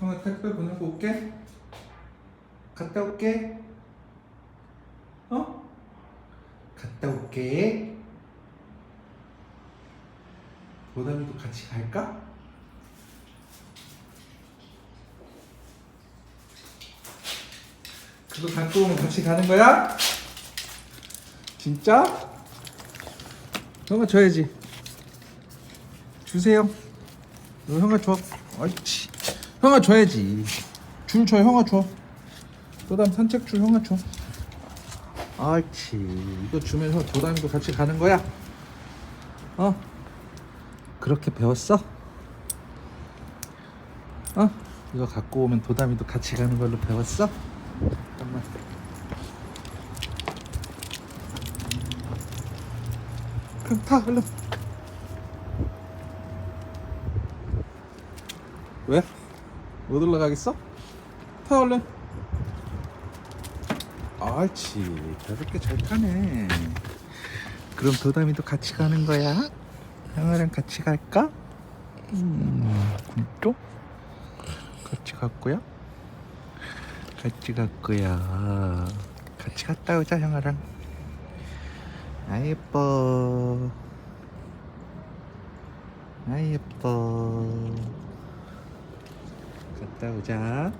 형아 택배 보내고 올게. 갔다 올게. 어? 갔다 올게. 보담이도 같이 갈까? 그거 갖고 오면 같이 가는 거야? 진짜? 형아 줘야지. 주세요. 너 형아 줘. 아이치. 형아 줘야지. 줄 줘. 형아 줘. 도담 산책 줄 형아 줘. 아이치. 이거 주면 형 도담이도 같이 가는 거야? 어? 그렇게 배웠어? 어? 이거 갖고 오면 도담이도 같이 가는 걸로 배웠어? 잠깐만. 그럼 타 얼른. 왜? 못 올라가겠어? 타 얼른. 아치 저렇게 잘 타네. 그럼 도담이도 같이 가는 거야? 형아랑 같이 갈까? 음, 또? 같이 갈 거야? 같이 갈 거야. 같이 갔다 오자 형아랑. 아 예뻐. 아 예뻐. 갔다 오자.